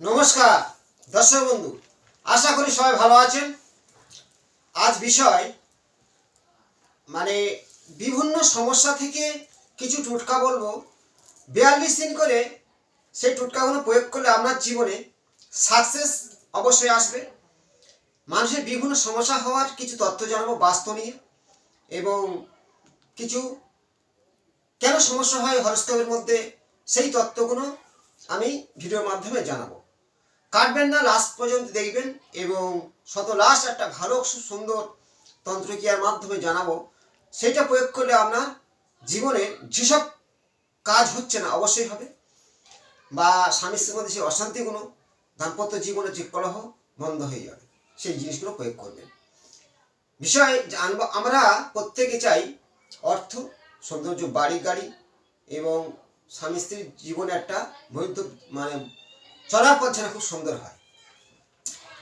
নমস্কার, দর্শক বন্ধু, আশা করি সবাই ভালো আছেন। আজ বিষয় মানে বিভিন্ন সমস্যা থেকে কিছু টোটকা বলব। বিয়াল্লিশ দিন করে সেই টোটকাগুলো প্রয়োগ করলে আপনার জীবনে সাকসেস অবশ্যই আসবে। মানুষের বিভিন্ন সমস্যা হওয়ার কিছু তথ্য জানাব বাস্তব নিয়ে এবং কিছু কেন সমস্যা হয় হরস্কোপের মধ্যে সেই তত্ত্বগুলো আমি ভিডিওর মাধ্যমে জানাব। কাটবেন না লাস্ট পর্যন্ত দেখবেন এবং শত লাস্ট একটা ভালো, সুন্দর তন্ত্রক্রিয়ার মাধ্যমে জানাব, সেটা প্রয়োগ করলে আপনার জীবনে যেসব কাজ হচ্ছে না, অবশ্যই হবে। বা স্বামী স্ত্রীর মধ্যে সেই অশান্তিগুলো দাম্পত্য জীবনে যে কলহ বন্ধ হয়ে যাবে, সেই জিনিসগুলো প্রয়োগ করবেন। বিষয় জানব, আমরা প্রত্যেকে চাই অর্থ, সৌন্দর্য, বাড়ি, গাড়ি এবং স্বামী স্ত্রীর জীবনে একটা বৈধ মানে চলার পথ যেন খুব সুন্দর হয়।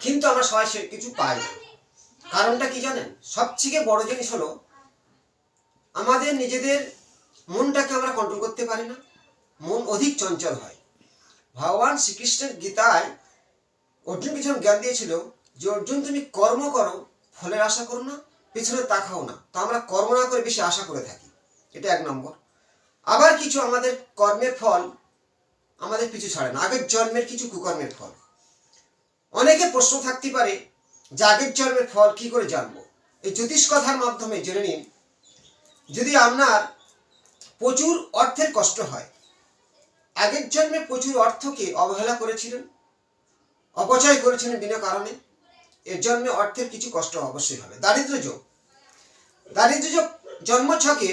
কিন্তু আমরা সবাই সে কিছু পাই না। কারণটা কি জানেন? সবথেকে বড় জিনিস হলো, আমাদের নিজেদের মনটাকে আমরা কন্ট্রোল করতে পারি না। মন অধিক চঞ্চল হয়। ভগবান শ্রীকৃষ্ণের গীতায় অর্জুন পিছনে জ্ঞান দিয়েছিল যে, অর্জুন, তুমি কর্ম করো, ফলের আশা করো না, পিছনে তাকাও না। তো আমরা কর্ম না করে বেশি আশা করে থাকি। এটা এক নম্বর। আবার কিছু আমাদের কর্মের ফল আমাদের পিছু ছাড়ে না। আগের জন্মের কিছু কুকর্মের ফল। অনেকে প্রশ্ন থাকতে পারে যে আগের জন্মের ফল কি করে জানব? এই জ্যোতিষ কথার মাধ্যমে জেনে নিন, যদি আপনার প্রচুর অর্থের কষ্ট হয়, আগের জন্মে প্রচুর অর্থকে অবহেলা করেছিলেন, অপচয় করেছিলেন বিনা কারণে, এর জন্মে অর্থের কিছু কষ্ট অবশ্যই হবে। দারিদ্র যোগ। দারিদ্র যোগ জন্মছকে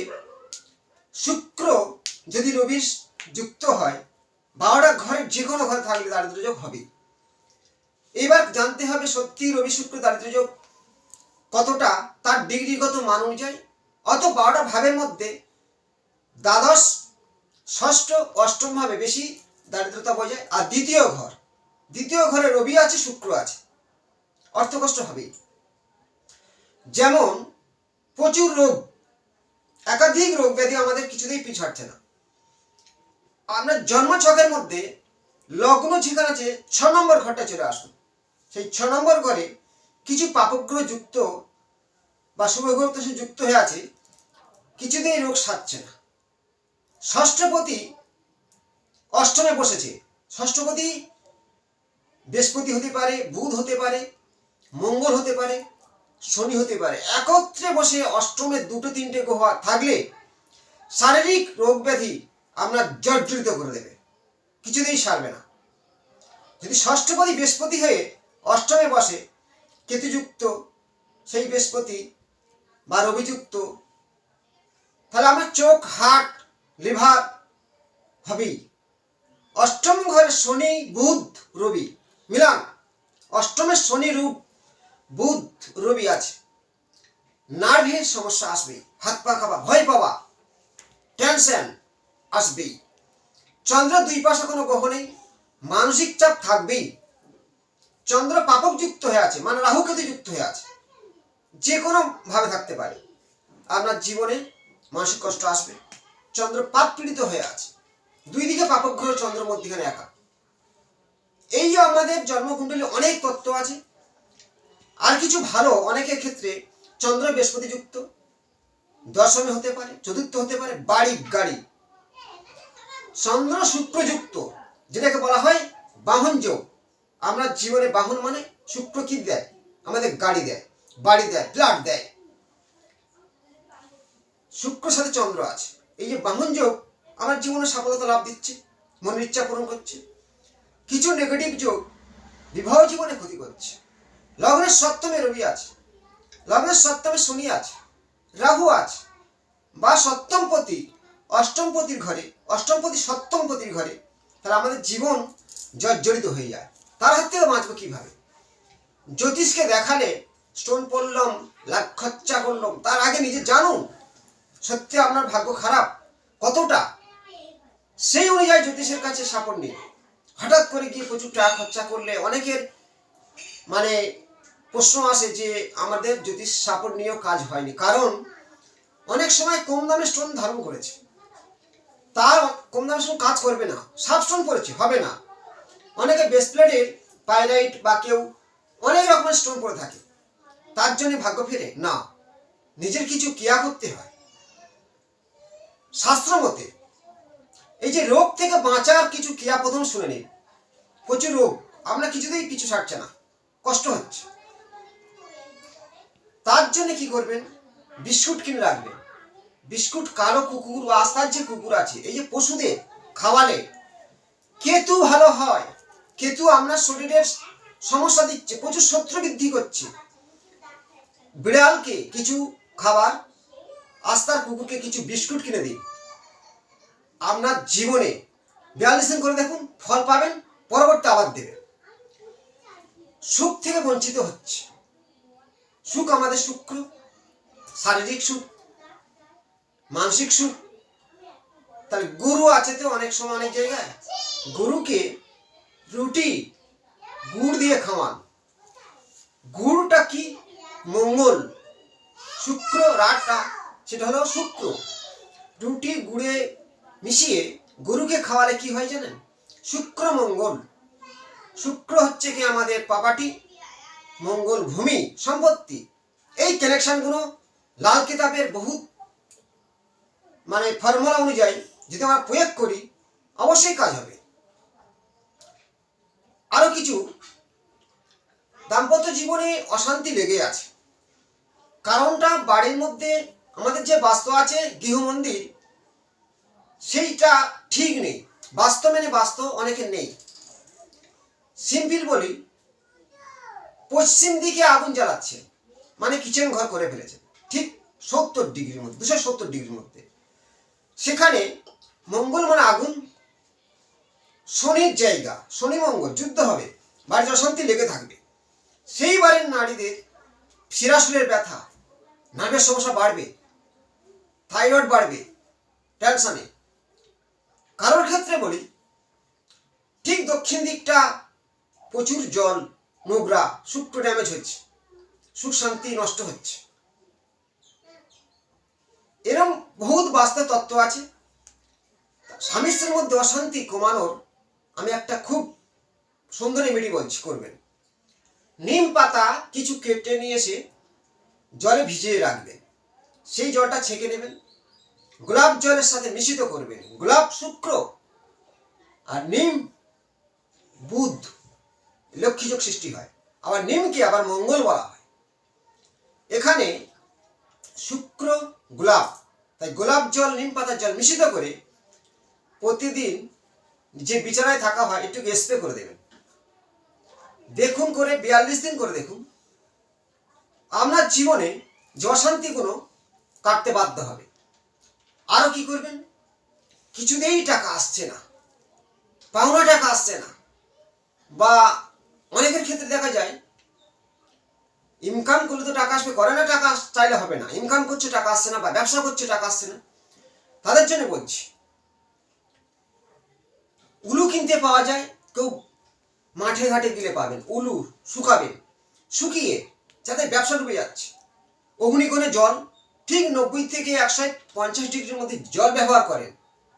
শুক্র যদি রবির যুক্ত হয় বারোটা ঘরের যে কোনো ঘরে থাকলে দারিদ্র যোগ হবে এবার জানতে হবে সত্যি রবি শুক্র দারিদ্র যোগ কতটা, তার ডিগ্রিগত মান অনুযায়ী। অত বারোটা ভাবের মধ্যে দ্বাদশ, ষষ্ঠ, অষ্টম ভাবে বেশি দারিদ্রতা বোঝায় আর দ্বিতীয় ঘর, দ্বিতীয় ঘরে রবি আছে, শুক্র আছে। অর্থকষ্ট হবেই। যেমন প্রচুর রোগ, একাধিক রোগ ব্যাধি আমাদের কিছুতেই পিছাড়ছে না। আপনার জন্মছকের মধ্যে লগ্ন যেখানে আছে ছ নম্বর ঘরটা চলে আসুন। সেই ছ নম্বর ঘরে কিছু পাপগ্রহ যুক্ত বা শুভগ্রহ সে যুক্ত হয়ে আছে, কিছুতেই রোগ সারছে না। ষষ্ঠপতি অষ্টমে বসেছে। ষষ্ঠপতি বৃহস্পতি হতে পারে, বুধ হতে পারে, মঙ্গল হতে পারে, শনি হতে পারে। একত্রে বসে অষ্টমে দুটো তিনটে গ্রহ থাকলে শারীরিক রোগ ব্যাধি আপনার জর্জরিত করে দেবে। কিছুতেই সারবে না। যদি ষষ্ঠপতি বৃহস্পতি হয়ে অষ্টমে বসে কেতুযুক্ত, সেই বৃহস্পতি বা রবিযুক্ত, তাহলে আমার চোখ, হাট, লিভার হবেই। অষ্টম ঘরে শনি, বুধ, রবি। মিলান অষ্টমের শনি, রূপ, বুধ, রবি আছে। নার্ভের সমস্যা আসবে হাত পা খাওয়া ভয় পাওয়া। টেনশন। আসবেই চন্দ্র দুই পাশে কোনো গ্রহ নেই, মানসিক চাপ থাকবেই। চন্দ্র পাপক যুক্ত হয়ে আছে মানে রাহু কেতু যুক্ত হয়ে আছে। যে কোনো ভাবে থাকতে পারে। আপনার জীবনে মানসিক কষ্ট আসবে। চন্দ্র পাপ পীড়িত হয়ে আছে। দুই দিকে পাপক গ্রহ চন্দ্র মধ্যখানে একা। এই যে আমাদের জন্মকুণ্ডলী অনেক তত্ত্ব আছে। আর কিছু ভালো অনেকের ক্ষেত্রে চন্দ্র বৃহস্পতি যুক্ত। দশমে হতে পারে, চতুর্থ হতে পারে বাড়ি গাড়ি। চন্দ্র শুক্রযুক্ত, যেটাকে বলা হয় বাহন যোগ। আমরা জীবনে বাহন মানে শুক্র কি দেয়? আমাদের গাড়ি দেয়, বাড়ি দেয় ফ্ল্যাট দেয়। শুক্র সাথে চন্দ্র আছে। এই যে বাহন যোগ আমার জীবনে সফলতা লাভ দিচ্ছে মনের ইচ্ছা পূরণ করছে। কিছু নেগেটিভ যোগ বিবাহ জীবনে ক্ষতি করছে। লগ্নের সপ্তমে রবি আছে, লগ্নের সপ্তমে শনি আছে, রাহু আছে, বা সপ্তম সপ্তমপতি অষ্টমপতির ঘরে, অষ্টমপতি সপ্তমপতির ঘরে, তাহলে আমাদের জীবন জর্জরিত হয়ে যায়। তার হাত থেকে বাঁচবো কীভাবে? জ্যোতিষকে দেখালে স্টোন পড়লাম লাখ খরচা করলাম তার আগে নিজে জানুন, সত্যি আপনার ভাগ্য খারাপ? কতটা? সেই অনুযায়ী জ্যোতিষের কাছে সাপোর্ট নিন হঠাৎ করে গিয়ে প্রচুর টাকা খরচা করলে অনেকের মানে প্রশ্ন আসে যে আমাদের জ্যোতিষ সাপোর্ট নিয়েও কাজ হয়নি। কারণ অনেক সময় কম দামে স্টোন ধারণ করেছে। তার কম দামের স্টোন কাজ করবে না সাব স্টোন করেছে হবে না। অনেকে বেসপ্লেটের পাইরাইট বা কেউ অনেক রকমের স্টোন পড়ে থাকে। তার জন্য ভাগ্য ফেরে? না। নিজের কিছু কেয়া করতে হয়। শাস্ত্র মতে, এই যে রোগ থেকে বাঁচার কিছু ক্রিয়া প্রথম শুনে নিন। প্রচুর রোগ আপনার কিছুতেই কিছু ছাড়ছে না। কষ্ট হচ্ছে। তার জন্য কি করবেন? বিস্কুট কিনে রাখবেন। বিস্কুট, কালো কুকুর বা আস্তার যে কুকুর আছে, এই যে পশুদের খাওয়ালে কেতু ভালো হয়। কেতু আপনার শরীরের সমস্যা দিচ্ছে, প্রচুর শত্রু বৃদ্ধি করছে। বিড়ালকে কিছু খাবার আস্তার কুকুরকে কিছু বিস্কুট কিনে দিন। আপনার জীবনে বিয়াল্লিশ দিন করে দেখুন, ফল পাবেন, পরবর্তী আবার দেবেন। সুখ থেকে বঞ্চিত হচ্ছে। সুখ আমাদের শুক্র শারীরিক সুখ মানসিক সুখ? তাহলে গুরু আছে তো অনেক সময় অনেক জায়গায়। গুরুকে রুটি, গুড় দিয়ে খাওয়ান। গুড়টা কি? মঙ্গল। শুক্র রাতটা, সেটা হলো শুক্র। রুটি, গুড়ে মিশিয়ে গরুকে খাওয়ালে কি হয় জানেন? শুক্র মঙ্গল। শুক্র হচ্ছে কি আমাদের পাপাটি? মঙ্গল ভূমি, সম্পত্তি। এই কানেকশনগুলো লাল কিতাবের বহু মানে ফর্মুলা অনুযায়ী যদি আমরা প্রয়োগ করি, অবশ্যই কাজ হবে। আরও কিছু, দাম্পত্য জীবনে অশান্তি লেগে আছে। কারণটা বাড়ির মধ্যে আমাদের যে বাস্তু আছে গৃহমন্দির সেইটা ঠিক নেই। বাস্তব মেনে বাস্তব অনেকের নেই। সিম্পল বলি, পশ্চিম দিকে আগুন জ্বালাচ্ছে মানে কিচেন ঘর করে ফেলেছে। ঠিক সত্তর ডিগ্রির মধ্যে, দুশো সত্তর ডিগ্রির মধ্যে। সেখানে মঙ্গল মানে আগুন, শনির জায়গা, শনি মঙ্গল, যুদ্ধ হবে, বাড়িতে অশান্তি লেগে থাকবে। সেই বাড়ির নারীদের শিরাশুলের ব্যথা, নার্ভের সমস্যা বাড়বে, থাইরয়েড বাড়বে, টেনশনে। কারোর ক্ষেত্রে বলি, ঠিক দক্ষিণ দিকটা প্রচুর জল, নোংরা শুক্র ড্যামেজ হচ্ছে, সুখ শান্তি নষ্ট হচ্ছে। এরম বহুত বাস্তব তত্ত্ব আছে। স্বামী স্ত্রীর মধ্যে অশান্তি কমানোর আমি একটা খুব সুন্দর রেমেডি বলছি করবেন। নিম পাতা কিছু কেটে নিয়ে এসে জলে ভিজিয়ে রাখবেন। সেই জলটা ছেঁকে নেবেন। গোলাপ জলের সাথে মিশ্রিত করবেন। গোলাপ, শুক্র আর নিম, বুধ লক্ষ্মীযোগ সৃষ্টি হয়। আবার নিমকে আবার মঙ্গল বলা হয়। এখানে শুক্র গোলাপ। তাই গোলাপ জল, নিম পাতার জল মিশ্রিত করে প্রতিদিন যে বিছানায় থাকা হয়, একটু স্প্রে করে দেবেন। দেখুন করে, বিয়াল্লিশ দিন করে দেখুন। আপনার জীবনে যে অশান্তিগুলো কাটতে বাধ্য হবে। আরও কি করবেন? কিছুতেই টাকা আসছে না। পাওনা টাকা আসছে না। বা অনেকের ক্ষেত্রে দেখা যায় ইনকাম করলে তো টাকা আসবে, করে না টাকা চাইলে হবে না। ইনকাম করছে, টাকা আসছে না, বা ব্যবসা করছে, টাকা আসছে না। তাদের জন্য বলছি, উলু কিনতে পাওয়া যায়, কেউ মাঠে ঘাটে দিলে পাবেন, উলু শুকাবেন, শুকিয়ে যাতে ব্যবসা ডুবে যাচ্ছে। অগ্নিকোণে জল, ঠিক নব্বই থেকে একশো পঞ্চাশ ডিগ্রির মধ্যে জল ব্যবহার করেন,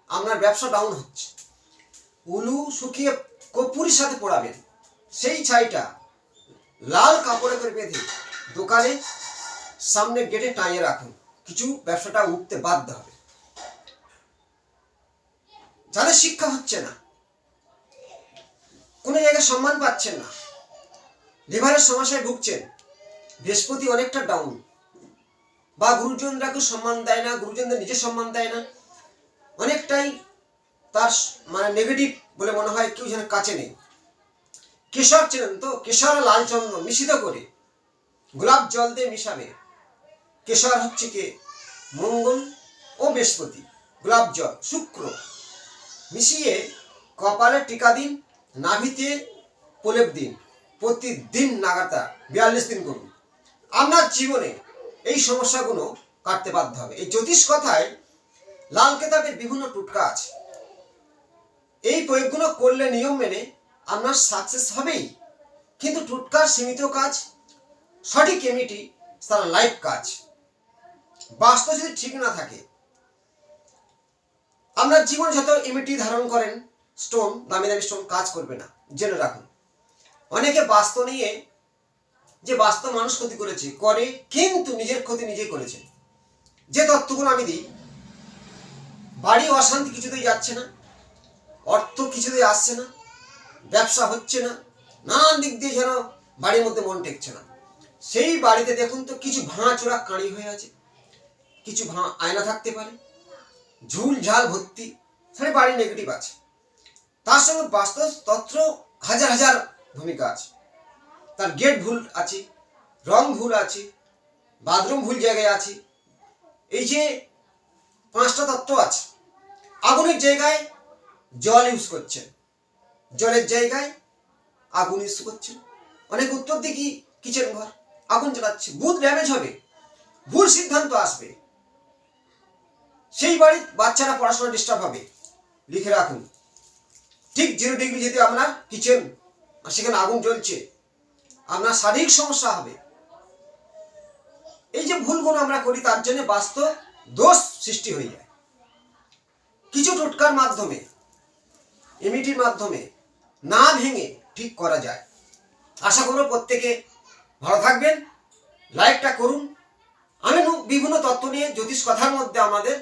আপনার ব্যবসা ডাউন হচ্ছে। উলু শুকিয়ে কপুরির সাথে পোড়াবেন, সেই ছাইটা লাল কাপড়ে করে বেঁধে দোকানে সামনে গেটে টাঙিয়ে রাখুন। কিছু ব্যবসাটা উঠতে বাধ্য হবে। যাদের শিক্ষা হচ্ছে না, কোনো জায়গায় সম্মান পাচ্ছেন না লিভারের সমস্যায় ভুগছেন, বৃহস্পতি অনেকটা ডাউন বা গুরুজনরা কেউ সম্মান দেয় না, গুরুজনদের নিজে সম্মান দেয় না। অনেকটাই তার মানে নেগেটিভ বলে মনে হয়, কেউ যেন কাছে নেই। কেশর চেনেন তো? কেশর লাল চন্দন মিশ্রিত করে গোলাপ জল দিয়ে মিশাবে। কেশর হচ্ছে কে? মঙ্গল ও বৃহস্পতি। গোলাপ জল, শুক্র। মিশিয়ে কপালে টিকা দিন, নাভিতে প্রলেপ দিন। প্রতিদিন নাগাতার বিয়াল্লিশ দিন করুন। আপনার জীবনে এই সমস্যাগুলো কাটতে বাধ্য হবে। এই জ্যোতিষ কথায় লাল কেতাবের বিভিন্ন টুটকা আছে। এই প্রয়োগগুলো করলে নিয়ম মেনে আপনার সাকসেস হবেই। কিন্তু টুটকার সীমিত কাজ সঠিক এমিটি তার লাইফ কাজ। বাস্তব যদি ঠিক না থাকে আপনার জীবন যত ইমিটি ধারণ করেন স্টোন দামি দামি স্টোন কাজ করবে না। জেনে রাখুন। অনেকে বাস্তু নিয়ে, যে বাস্তব মানুষ ক্ষতি করেছে, করে কিন্তু নিজের ক্ষতি নিজেই করেছে। যে তত্ত্বগুলো আমি দিই, বাড়ি অশান্তি কিছুতেই যাচ্ছে না, অর্থ কিছুতেই আসছে না, ব্যবসা হচ্ছে না, নানান দিক দিয়ে যেন বাড়ির মধ্যে মন টেকছে না। সেই বাড়িতে দেখুন তো কিছু ভাঙাচোরা কাঁড়ি হয়ে আছে। কিছু ভাঙা আয়না থাকতে পারে। ঝুল ঝাল ভর্তি। তাহলে বাড়ি নেগেটিভ আছে। তার সঙ্গে বাস্তব তত্ত্ব হাজার হাজার ভূমিকা আছে। তার গেট ভুল আছে, রং ভুল আছে, বাথরুম ভুল জায়গায় আছে। এই যে পাঁচটা তত্ত্ব আছে। আগুনের জায়গায় জল ইউজ করছেন। জলের জায়গায় আগুন ইউজ করছেন। অনেক উত্তর দিকে কিচেন ঘর। আগুন জ্বালাচ্ছে বুথ ড্যামেজ হবে, ভুল সিদ্ধান্ত আসবে। সেই বাড়ির বাচ্চারা পড়াশোনা ডিস্টার্ব হবে, লিখে রাখুন। ঠিক জিরো ডিগ্রি যদি আপনার কিচেন আর সেখানে আগুন জ্বলছে, আপনার শারীরিক সমস্যা হবে। এই যে ভুলগুলো আমরা করি, তার জন্য বাস্তব দোষ সৃষ্টি হয়ে যায়। কিছু টোটকার মাধ্যমে এমিটির মাধ্যমে, না ভেঙে ঠিক করা যায়। আশা করব প্রত্যেকে ভালো থাকবেন, লাইকটা করুন। আমি বিভিন্ন তত্ত্ব নিয়ে জ্যোতিষ কথার মধ্যে আমাদের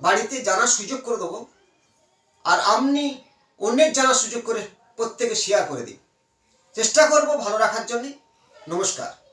বাড়িতে জানার সুযোগ করে দেবো। আর আপনি অন্যের জানার সুযোগ করে প্রত্যেকে শেয়ার করে দিন। চেষ্টা করব ভালো রাখার জন্যে। নমস্কার।